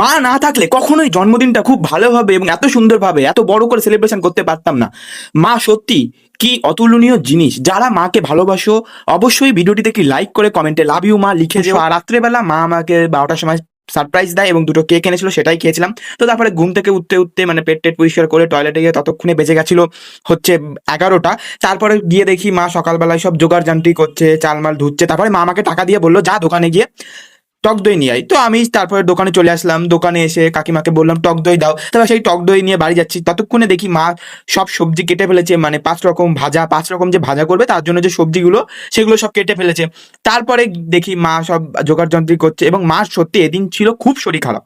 মা না থাকলে কখনোই জন্মদিনটা খুব ভালোভাবে এবং এত সুন্দরভাবে, এত বড় করে সেলিব্রেশন করতে পারতাম না। মা, সত্যি কি অতুলনীয় জিনিস। যারা মাকে ভালোবাসো, অবশ্যই ভিডিওটিতে কি লাইক করে কমেন্টে লাভ ইউ মা লিখে যেও আর রাত্রেবেলা মা আমাকে বারোটার সময় সারপ্রাইজ দেয় এবং দুটো কেক এনেছিল, সেটাই খেয়েছিলাম। তো তারপরে ঘুম থেকে উঠতে উঠতে মানে পেট টেট পরিষ্কার করে টয়লেটে গিয়ে ততক্ষণে বেজে গেছিল হচ্ছে এগারোটা। তারপরে গিয়ে দেখি মা সকালবেলায় সব জোগাড় জান্টি করছে, চালমাল ধুচ্ছে। তারপরে মা আমাকে টাকা দিয়ে বলল, যা দোকানে গিয়ে টক দই নিয়ে তো আমি তারপরে দোকানে চলে আসলাম, দোকানে এসে কাকিমাকে বললাম, টক দই দাও। তারপর সেই টক দই নিয়ে বাড়ি যাচ্ছি। ততক্ষণে দেখি মা সব সবজি কেটে ফেলেছে মানে পাঁচ রকম ভাজা, পাঁচ রকম যে ভাজা করবে তার জন্য যে সবজিগুলো, সেগুলো সব কেটে ফেলেছে। তারপরে দেখি মা সব জোগাড় যন্ত্রী করছে এবং মা সত্যি এদিন ছিল খুব শরীর খারাপ।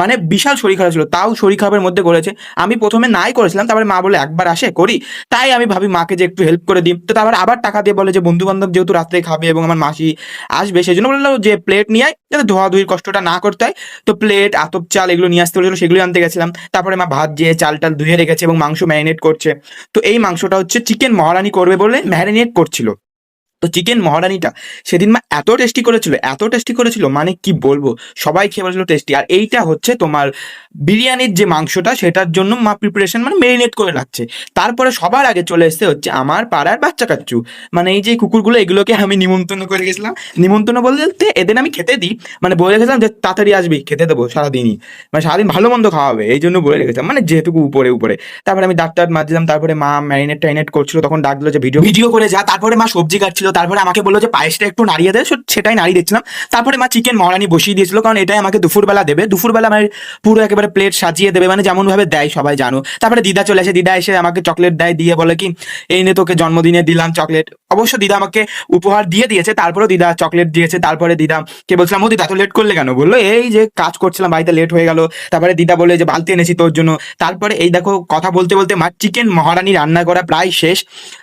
মানে বিশাল শরীর খারাপ ছিল, তাও শরীর খারাপের মধ্যে করেছে। আমি প্রথমে নাই করেছিলাম, তারপরে মা বলে একবার আসে, করি। তাই আমি ভাবি মাকে যে একটু হেল্প করে দিই। তো তারপর আবার টাকা দিয়ে বলে যে বন্ধু বান্ধব যেহেতু রাত্রে খাবে এবং আমার মাসি আসবে সেই জন্য বলল যে প্লেট নিয়ে আয়। যাতে ধোয়াধুয়ির কষ্টটা না করতে হয়। তো প্লেট আতপ চাল এগুলো নিয়ে আসতে বলেছিল সেগুলো আনতে গেছিলাম। তারপরে মা ভাত দিয়ে চাল টাল ধুয়ে রেখেছে এবং মাংস ম্যারিনেট করছে। তো এই মাংসটা হচ্ছে চিকেন মহারানি করবে বলে ম্যারিনেট করছিল। তো চিকেন মহারানিটা সেদিন মা এত টেস্টি করেছিল, এত টেস্টি করেছিল মানে কি বলব? সবাই খেয়ে বলেছিল টেস্টি আর এইটা হচ্ছে তোমার বিরিয়ানির যে মাংসটা, সেটার জন্য মা প্রিপারেশন মানে মেরিনেট করে রাখছে। তারপরে সবার আগে চলে এসছে হচ্ছে আমার পাড়ার বাচ্চা কাচ্চু। মানে এই যে কুকুরগুলো, এগুলোকে আমি নিমন্ত্রণ করে গেছিলাম। নিমন্ত্রণ বলতে এদের আমি খেতে দিই মানে বলে রেখেছিলাম যে তাড়াতাড়ি আসবি, খেতে দেবো সারাদিনই। মানে সারাদিন ভালো মন্দ খাওয়াবে, এই জন্য বলে রেখেছিলাম। মানে যেহেতু উপরে উপরে। তারপরে আমি ডাক্তার মারছিলাম, তারপরে মা ম্যারিনেট টাইনেট করছিল, তখন ডাকলো যে, ভিডিও ভিডিও করে যা। তারপরে মা সবজি কাটছিল তারপরে আমাকে বলল যে পায়েসটা একটু নাড়িয়ে দেয় সেটাই নাড়িয়ে দিচ্ছিলাম। তারপরে মা চিকেন মহারানি বসিয়ে দিয়েছিল, কারণ এটাই আমাকে দুপুরবেলা দেবে। দুপুরবেলা আমার পুরো একেবারে প্লেট সাজিয়ে দেবে মানে যেমনভাবে দেয় সবাই জানো। তারপরে দিদা চলে আসে, দিদা এসে আমাকে চকলেট দেয়, দিয়ে বলে কি, এই নে তোকে জন্মদিনে দিলাম চকলেট অবশ্য দিদা আমাকে উপহার দিয়ে দিয়েছে, তারপরেও দিদা চকলেট দিয়েছে, তারপরে দিদা কে বলছিলাম, ও দিদা তো লেট করলে কেন? বলল, এই যে কাজ করছিলাম, বাড়িতে লেট হয়ে গেল। তারপরে দিদা বলে যে বালতি এনেছি তোর জন্য। তারপরে এই দেখো, কথা বলতে বলতে মা চিকেন মহারানি রান্না করা প্রায় শেষ।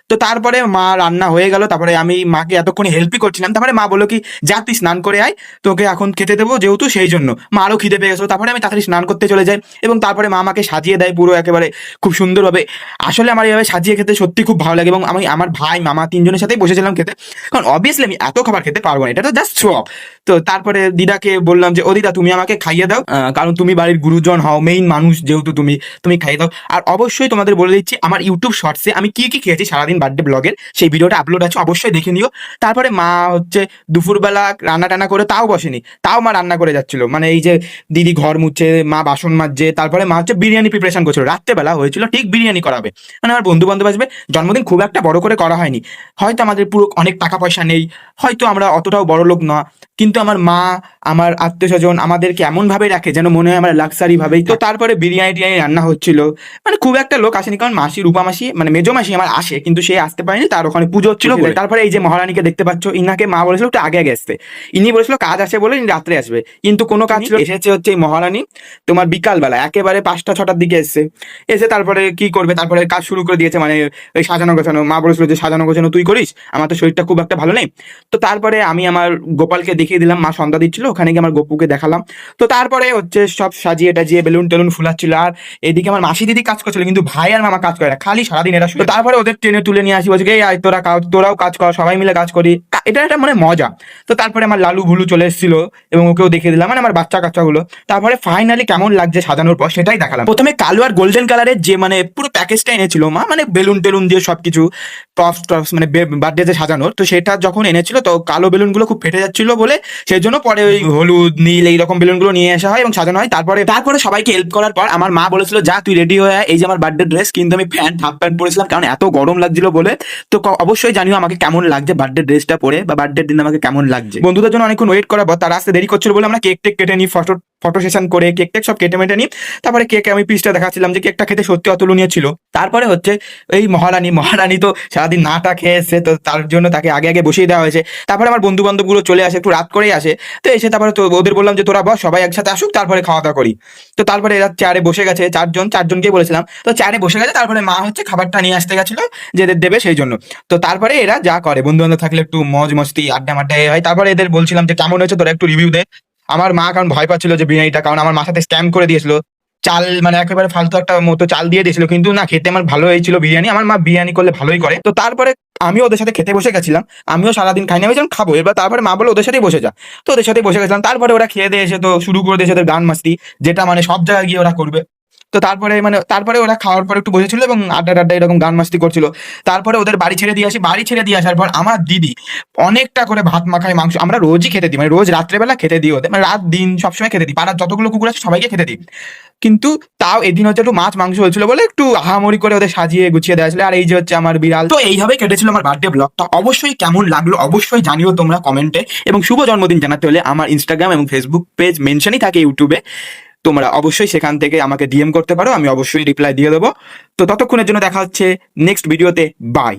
তো তারপরে মা রান্না হয়ে গেল, তারপরে আমি মাকে এতক্ষণ হেল্পই করছিলাম। তারপরে মা বলল কি, যা, তুই স্নান করে আয়, তোকে এখন খেতে দেবো যেহেতু সেই জন্য। মা আরও খিদে পেয়ে গেছিল তারপরে আমি তাড়াতাড়ি স্নান করতে চলে যাই এবং তারপরে মা আমাকে সাজিয়ে দেয় পুরো একেবারে খুব সুন্দরভাবে আসলে আমার এইভাবে সাজিয়ে খেতে সত্যি খুব ভালো লাগে এবং আমি আমার ভাই, মামা তিনজনের সাথেই বসেছিলাম খেতে। কারণ অবভিয়াসলি আমি এত খাবার খেতে পারব না, এটা তো জাস্ট শো তো তারপরে দিদাকে বললাম যে, ও দিদা, তুমি আমাকে খাইয়ে দাও কারণ তুমি বাড়ির গুরুজন হও মেইন মানুষ যেহেতু তুমি তুমি খাইয়ে দাও। আর অবশ্যই তোমাদের বলে দিচ্ছি, আমার ইউটিউব শর্টসে আমি কি কি খেয়েছি সারাদিন বার্থডে ব্লগের সেই ভিডিওটা আপলোড আছে, অবশ্যই দেখে নিও। তারপরে মা হচ্ছে দুপুরবেলা রান্না টান্না করে তাও বসেনি, তাও মা রান্না করে যাচ্ছিল। মানে এই যে দিদি ঘর মুছছে মা বাসন মাজছে, তারপরে মা হচ্ছে বিরিয়ানি প্রিপারেশন করছিল। রাত্রেবেলা হয়েছিল ঠিক বিরিয়ানি করাবে। মানে আমার বন্ধু বান্ধব আসবে, জন্মদিন খুব একটা বড় করে করা হয়নি। হয়তো আমাদের পুরো অনেক টাকা পয়সা নেই, হয়তো আমরা অতটাও বড় লোক না কিন্তু আমার মা আমার আত্মীয় স্বজন আমাদেরকে এমন ভাবে রাখে যেন মনে হয় আমরা লাক্সারি ভাবেই তো তারপরে বিরিয়ানি টিরিয়ানি রান্না হচ্ছিল। মানে খুব একটা লোক আসেনি কারণ মাসি রূপা মাসি মানে মেজো মাসি আমার আসে কিন্তু সে আসতে পারেনি তার ওখানে পুজো হচ্ছিল বলে। তারপরে এই যে মহারানীকে দেখতে পাচ্ছ ইনাকে মা বলেছিল একটু আগে আগে আসতে। ইনি বলেছিল কাজ আছে বলে ইনি রাত্রে আসবে। কিন্তু কোনো কাজ ছিল এসেছে হচ্ছে এই মহারানী তোমার বিকালবেলা একেবারে পাঁচটা ছটার দিকে এসছে। এসে তারপরে কি করবে? তারপরে কাজ শুরু করে দিয়েছে মানে ওই সাজানো গোছানো। মা বলেছিল যে সাজানো গোছানো তুই করিস আমার তো শরীরটা খুব একটা ভালো নেই। তো তারপরে আমি আমার গোপালকে দেখিয়ে দিলাম মা সন্ধ্যা দিচ্ছিল ওখানে গিয়ে আমার গপুকে দেখালাম। তো তারপরে হচ্ছে সব সাজিয়ে টাজিয়ে বেলুন টেলুন ফুলাচ্ছিল আর এদিকে আমার মাসি দিদি কাজ করছিল কিন্তু ভাই আর মামা কাজ করে না খালি সারাদিন এরা। তো তারপরে ওদের ট্রেনে তুলে নিয়ে আসি বলছে এই আয় তোরা কাজ তোরাও কাজ কর সবাই মিলে কাজ করি। এটা একটা মানে মজা। তো তারপরে আমার লালু ভুলু চলে এসেছিল এবং ওকেও দেখিয়ে দিলাম মানে আমার বাচ্চা কাচ্চাগুলো। তারপরে ফাইনালি কেমন লাগছে সাজানোর পর সেটাই দেখালাম। প্রথমে কালো আর গোল্ডেন কালারের যে মানে পুরো প্যাকেজটা এনেছিল মা মানে বেলুন টেলুন দিয়ে সবকিছু টপস টপস মানে বার্থডেতে সাজানোর তো সেটা যখন এনেছিল তো কালো বেলুনগুলো খুব ফেটে যাচ্ছিল বলে সেই জন্য পরে ওই হলুদ, নীল এইরকম বেলুনগুলো নিয়ে আসা হয় এবং সাজানো হয়। তারপরে তারপরে সবাইকে হেল্প করার পর আমার মা বলেছিল, যা, তুই রেডি হয়ে এই যে আমার বার্থডে ড্রেস কিন্তু আমি প্যান্ট হাফ প্যান্ট পরেছিলাম, কারণ এত গরম লাগছিল বলে। তো অবশ্যই জানিও আমাকে কেমন লাগছে বার্থডে ড্রেসটা পরে, বা বার্থডে দিন আমাকে কেমন লাগছে। বন্ধুদের জন্য অনেকক্ষণ ওয়েট করার পর তারা আসতে দেরি করছিল বলে আমরা কেক টেক কেটে নিই ফটো ফটো সেশন করে কেক টেক সব কেটে মেটে নিই। তারপরে কেক আমি পিসটা দেখাচ্ছিলাম যে কেকটা খেতে সত্যি অতুলনীয় ছিল। তারপরে হচ্ছে এই মহারানী মহারানী তো সারাদিন নাটা খেয়ে এসছে তো তার জন্য তাকে আগে আগে বসিয়ে দেওয়া হয়েছে। তারপরে আমার বন্ধু বান্ধবগুলো চলে আসে, একটু রাত করেই আসে। তো এসে তারপরে তো ওদের বললাম যে, তোরা বস, সবাই একসাথে আসুক, তারপরে খাওয়া দাওয়া করি। তো তারপরে এরা চেয়ারে বসে গেছে, চারজন চারজনকে বলেছিলাম। তো চেয়ারে বসে গেছে, তারপরে মা হচ্ছে খাবারটা নিয়ে আসতে গেছিল, যে এদের দেবে সেই জন্য। তো তারপরে এরা যা করে বন্ধু বান্ধব থাকলে একটু মজ মস্তি আড্ডা মাড্ডা হয়। তারপরে এদের বলছিলাম যে, কেমন হয়েছে, তোরা একটু রিভিউ দে। আমার মা কারণ ভয় পাচ্ছিল যে বিরিয়ানিটা, কারণ আমার মাথাতে স্ক্যাম করে দিয়েছিল। চাল মানে একেবারে ফালতু একটা মতো চাল দিয়ে দিয়েছিল, কিন্তু না, খেতে আমার ভালো হয়েছিল বিরিয়ানি। আমার মা বিরিয়ানি করলে ভালোই করে। তো তারপরে আমি ওদের সাথে খেতে বসে গেছিলাম। আমিও সারাদিন খাইনি, আমি খাব, এবার তারপরে মা বলে, ওদের সাথেই বসে যা। তো ওদের সাথে বসে গেছিলাম। তারপরে ওরা খেয়ে দিয়ে এসে তো শুরু করে দিয়েছে ওদের গান মাস্তি যেটা মানে সব জায়গায় গিয়ে ওরা করবে। তো তারপরে মানে তারপরে ওরা খাওয়ার পর একটু বসেছিল এবং আড্ডা টাড্ডা এরকম গান মাস্তি করছিল। তারপরে ওদের বাড়ি ছেড়ে দিয়ে আসি। বাড়ি ছেড়ে দিয়ে আসার পর আমার দিদি অনেকটা করে ভাত মাখায় মাংস আমরা রোজই খেতে দিই। মানে রোজ রাত্রেবেলা খেতে দিই ওদের। মানে রাত, দিন সবসময় খেতে দিই। পাড়ার যতগুলো কুকুর আছে সবাইকে খেতে দিই। কিন্তু তাও এদিন হচ্ছে একটু মাছ, মাংস হয়েছিল বলে একটু আহামরি করে ওদের সাজিয়ে গুছিয়ে দেওয়া ছিল আর এই যে হচ্ছে আমার বিড়াল। তো এইভাবে কেটেছিল আমার বার্থডে ব্লগটা অবশ্যই কেমন লাগল অবশ্যই জানিও তোমরা কমেন্টে এবং শুভ জন্মদিন জানাতে হলে আমার ইনস্টাগ্রাম এবং ফেসবুক পেজ মেনশনই থাকে ইউটিউবে তোমরা অবশ্যই সেখান থেকে আমাকে ডিএম করতে পারো, আমি অবশ্যই রিপ্লাই দিয়ে দেবো। তো ততক্ষণের জন্য দেখা হচ্ছে নেক্সট ভিডিওতে বাই